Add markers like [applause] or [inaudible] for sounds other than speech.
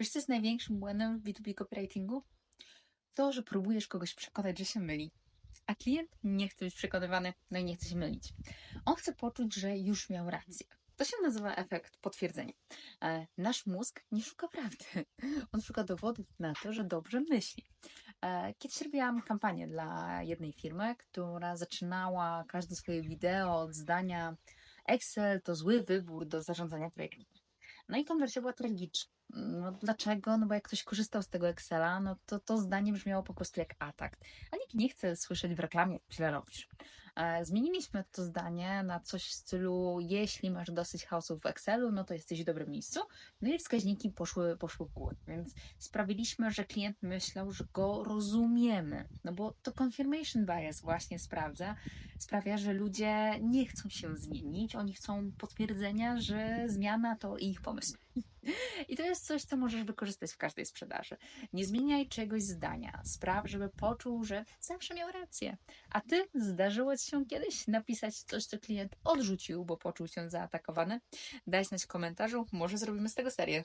Wiesz, co jest największym błędem w B2B copywritingu? To, że próbujesz kogoś przekonać, że się myli. A klient nie chce być przekonywany, no i nie chce się mylić. On chce poczuć, że już miał rację. To się nazywa efekt potwierdzenia. E, Nasz mózg nie szuka prawdy. [laughs] On szuka dowodów na to, że dobrze myśli. E, Kiedyś robiłam kampanię dla jednej firmy, która zaczynała każde swoje wideo od zdania Excel to zły wybór do zarządzania projektem. No i konwersja była tragiczna. No dlaczego? No bo jak ktoś korzystał z tego Excela, no to to zdanie brzmiało po prostu jak atak. A nikt nie chce słyszeć w reklamie, źle robisz. E, Zmieniliśmy to zdanie na coś w stylu, jeśli masz dosyć chaosu w Excelu, no to jesteś w dobrym miejscu. No i wskaźniki poszły, poszły w górę, więc sprawiliśmy, że klient myślał, że go rozumiemy. No bo to confirmation bias właśnie sprawdza, sprawia, że ludzie nie chcą się zmienić, oni chcą potwierdzenia, że zmiana to ich pomysł. I to jest coś, co możesz wykorzystać w każdej sprzedaży. Nie zmieniaj czegoś zdania. Spraw, żeby poczuł, że zawsze miał rację. A ty zdarzyło ci się kiedyś napisać coś, co klient odrzucił, bo poczuł się zaatakowany? Daj znać w komentarzu, może zrobimy z tego serię.